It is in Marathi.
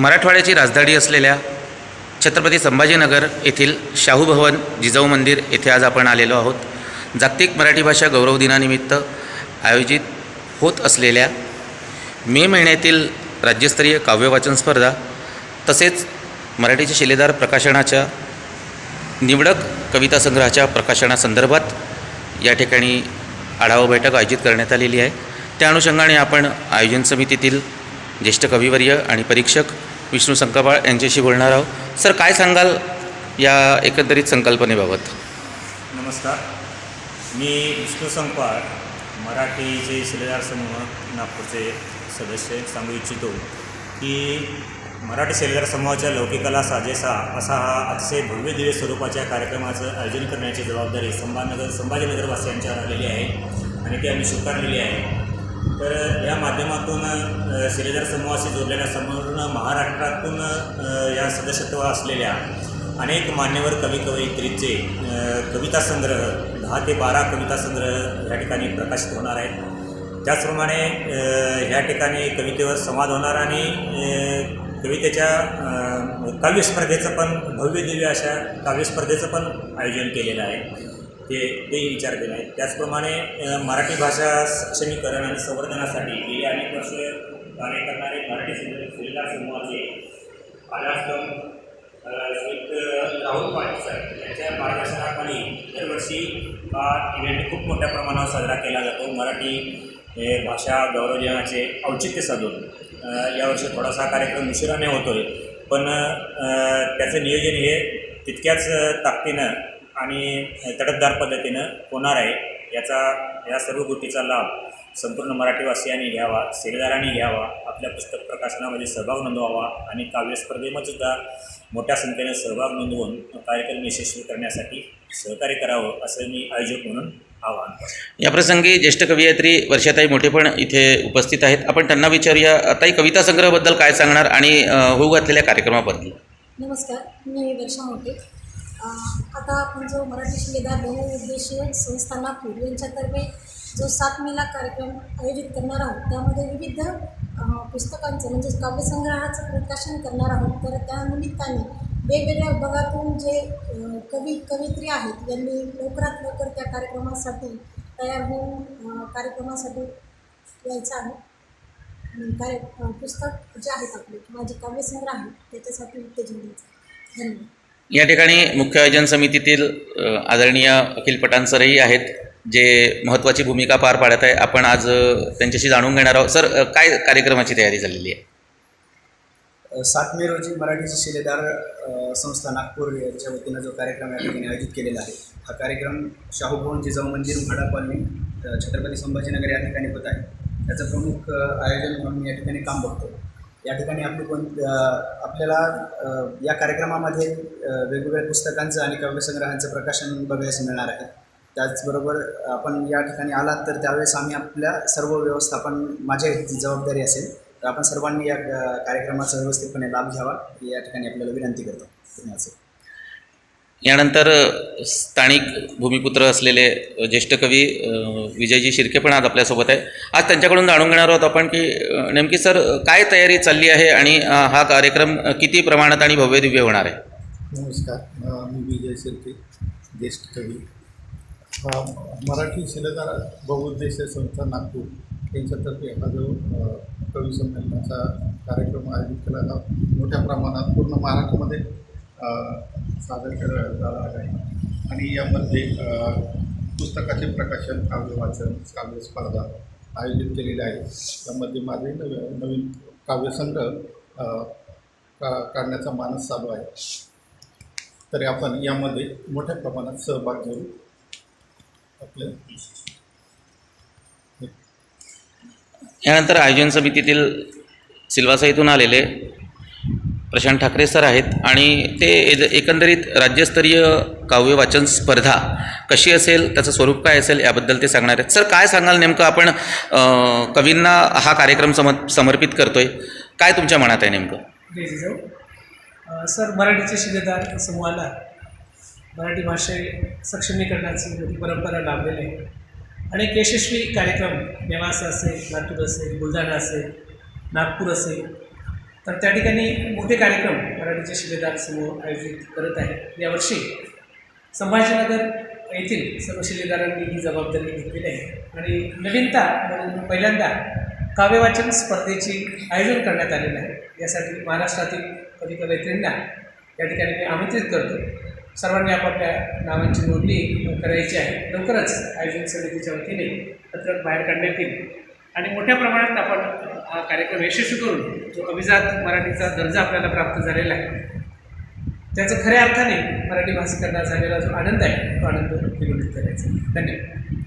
मराठवाड्याची राजधानी असलेल्या छत्रपती संभाजीनगर येथील शाहू भवन जिजाऊ मंदिर येथे आज आपण आलेलो आहोत. जागतिक मराठी भाषा गौरव दिनानिमित्त आयोजित होत असलेल्या मे महिन्यातील राज्यस्तरीय काव्यवाचन स्पर्धा तसेच मराठीचे शिलेदार प्रकाशनाच्या निवडक कविता संग्रहाच्या प्रकाशनासंदर्भात या ठिकाणी आढावा बैठक आयोजित करण्यात आलेली आहे. त्या अनुषंगाने आपण आयोजन समितीतील ज्येष्ठ कविवर्य आणि परीक्षक विष्णू संकपाळ यांच्याशी बोलणार आहोत. सर काय सांगाल या एकंदरीत संकल्पनेबाबत? नमस्कार. मी विष्णू संकपाळ मराठीचे शिलेदार समूह नागपूरचे सदस्य सांगू इच्छितो की मराठी शिलेदार समूहाच्या लौकिकाला साजेसा असा हा अतिशय भव्य दिव्य स्वरूपाच्या कार्यक्रमाचं आयोजन करण्याची जबाबदारी संभानगर संभाजीनगरवासियांच्यावर आलेली आहे आणि ती आम्ही स्वीकारलेली आहे. तर या माध्यमातून शिलेदार समूहाशी जोडलेल्या संपूर्ण महाराष्ट्रातून या सदस्यत्व असलेल्या अनेक मान्यवर कवी कवयित्रीचे कविता संग्रह दहा ते बारा कविता संग्रह या ठिकाणी प्रकाशित होणार आहेत. त्याचप्रमाणे ह्या ठिकाणी कवितेवर संवाद होणार आणि कवितेच्या काव्यस्पर्धेचं पण भव्य दिव्य अशा काव्यस्पर्धेचं पण आयोजन केलेलं आहे. ते विचार केले आहेत त्याचप्रमाणे मराठी भाषा सक्षमीकरण आणि संवर्धनासाठी गेली अनेक वर्ष कार्य करणारे मराठी शिले- समूहाचे आलास्तम संयुक्त राहुल पाटील साहेब यांच्या मार्गदर्शनाखाली दरवर्षी हा इव्हेंट खूप मोठ्या प्रमाणावर साजरा केला जातो. मराठी हे भाषा गौरवजनाचे औचित्य साधून. यावर्षी थोडासा कार्यक्रम उशिराने होतो आहे पण त्याचं नियोजन हे तितक्याच ताकदीनं आणि तडकदार पद्धतीनं होणार आहे. याचा या सर्व गोष्टीचा लाभ संपूर्ण मराठीवासियांनी घ्यावा सेवेदारांनी घ्यावा आपल्या पुस्तक प्रकाशनामध्ये सहभाग नोंदवावा आणि काव्यस्पर्धेमध्ये सुद्धा मोठ्या संख्येने सहभाग नोंदवून कार्यक्रम यशस्वी करण्यासाठी सहकार्य करावं असं मी आयोजक म्हणून आवाहन करतो. याप्रसंगी ज्येष्ठ कवयित्री वर्षाताई मोठे पण इथे उपस्थित आहेत. आपण त्यांना विचारूया ताई कविता संग्रहाबद्दल काय सांगणार आणि होऊ घातलेल्या कार्यक्रमाबद्दल? नमस्कार मी वर्षा मोठे. आता आपण जो मराठी शिलेदार बहुउद्देशीय संस्था नागपूर यांच्यातर्फे जो सात मेला कार्यक्रम आयोजित करणार आहोत त्यामध्ये विविध पुस्तकांचं म्हणजे काव्यसंग्रहाचं प्रकाशन करणार आहोत. तर त्या निमित्ताने वेगवेगळ्या विभागातून जे कवी कवयित्री आहेत यांनी लवकरात लवकर त्या कार्यक्रमासाठी तयार होऊन कार्यक्रमासाठी यायचं आहे. आणि कार्य पुस्तक जे आहेत आपले किंवा जे काव्यसंग्रह आहेत त्याच्यासाठी उत्तेजन द्यायचं धन्यवाद. या ठिकाणी मुख्य आयोजन समितीतील आदरणीय अखिल पटांसरही आहेत जे महत्त्वाची भूमिका पार पाडत आहे. आपण आज त्यांच्याशी जाणून घेणार आहोत. सर काय कार्यक्रमाची तयारी झालेली आहे? सात मे रोजी मराठीचे शिलेदार संस्था नागपूर यांच्या वतीनं जो कार्यक्रम या ठिकाणी आयोजित केलेला आहे हा कार्यक्रम शाहू भवन जिजाऊ मंदिर म्हाडा कॉलनी छत्रपती संभाजीनगर या ठिकाणी होत आहे. त्याचं प्रमुख आयोजन म्हणून मी या ठिकाणी काम बघतो. या ठिकाणी आपली कोण आपल्याला या कार्यक्रमामध्ये वेगवेगळ्या पुस्तकांचं आणि काव्यसंग्रहांचं प्रकाशन बघायला मिळणार आहे. त्याचबरोबर आपण या ठिकाणी आलात तर त्यावेळेस आम्ही आपल्या सर्व व्यवस्थापन माझ्या ह्याची जबाबदारी असेल तर आपण सर्वांनी या कार्यक्रमाचा व्यवस्थितपणे लाभ घ्यावा या ठिकाणी आपल्याला विनंती करतो. धन्यवाद यानंतर स्थानिक भूमिपुत्र असलेले ज्येष्ठ कवी विजयजी शिर्के पण आज आपल्यासोबत आहे आज त्यांच्याकडून जाणून घेणार आहोत आपण की नेमकी सर काय तयारी चालली आहे आणि हा कार्यक्रम किती प्रमाणात आणि भव्य दिव्य होणार आहे? नमस्कार. मी विजय शिर्के ज्येष्ठ कवी. मराठी शिलेदार बहुउद्देशीय संस्था नागपूर यांच्यातर्फे हा जो कवी संमेलनाचा कार्यक्रम आयोजित केला मोठ्या प्रमाणात पूर्ण महाराष्ट्रामध्ये सादर केला झाला आहे. आणि यामध्ये पुस्तकाचे प्रकाशन काव्य वाचन काव्य स्पर्धा आयोजित केलेली आहे त्यामध्ये माझे नव नवीन काव्यसंग्रह का काढण्याचा मानस चालू आहे. तरी आपण यामध्ये मोठ्या प्रमाणात सहभाग घेऊ. आपले. यानंतर आयोजन समितीतील सिल्वासा इथून आलेले प्रशांत ठाकरे सर आहेत आणि ते एज एकंदरीत राज्यस्तरीय काव्य वाचन स्पर्धा कशी असेल त्याचं स्वरूप काय असेल याबद्दल ते सांगणार आहेत. सर काय सांगाल नेमकं आपण कवींना हा कार्यक्रम सम समर्पित करतोय? काय तुमच्या मनात आहे नेमकं? सर मराठीचे शिलेदार समूहाला मराठी भाषे सक्षमीकरणाची मोठी परंपरा लाभलेली आहे. अनेक यशस्वी कार्यक्रम नेवासा असेल लातूर असेल बुलढाणा असेल नागपूर असेल तर त्या ठिकाणी मोठे कार्यक्रम मराठीचे शिलेदार समूह आयोजित करत आहे यावर्षी संभाजीनगर येथील सर्व शिलेदारांनी ही जबाबदारी घेतलेली आहे. आणि नवीनता म्हणून पहिल्यांदा काव्यवाचन स्पर्धेची आयोजन करण्यात आलेलं आहे. यासाठी महाराष्ट्रातील कवी कवयित्रींना या ठिकाणी मी आमंत्रित करतो. सर्वांनी आपापल्या नावांची नोंदणी करायची आहे. लवकरच आयोजन समितीच्या वतीने पत्रक बाहेर काढण्यात येईल. आणि मोठ्या प्रमाणात आपण हा कार्यक्रम यशस्वी करून जो अभिजात मराठीचा दर्जा आपल्याला प्राप्त झालेला आहे त्याचं खऱ्या अर्थाने मराठी भाषिकांना झालेला जो आनंद आहे तो आनंद करायचा. धन्यवाद.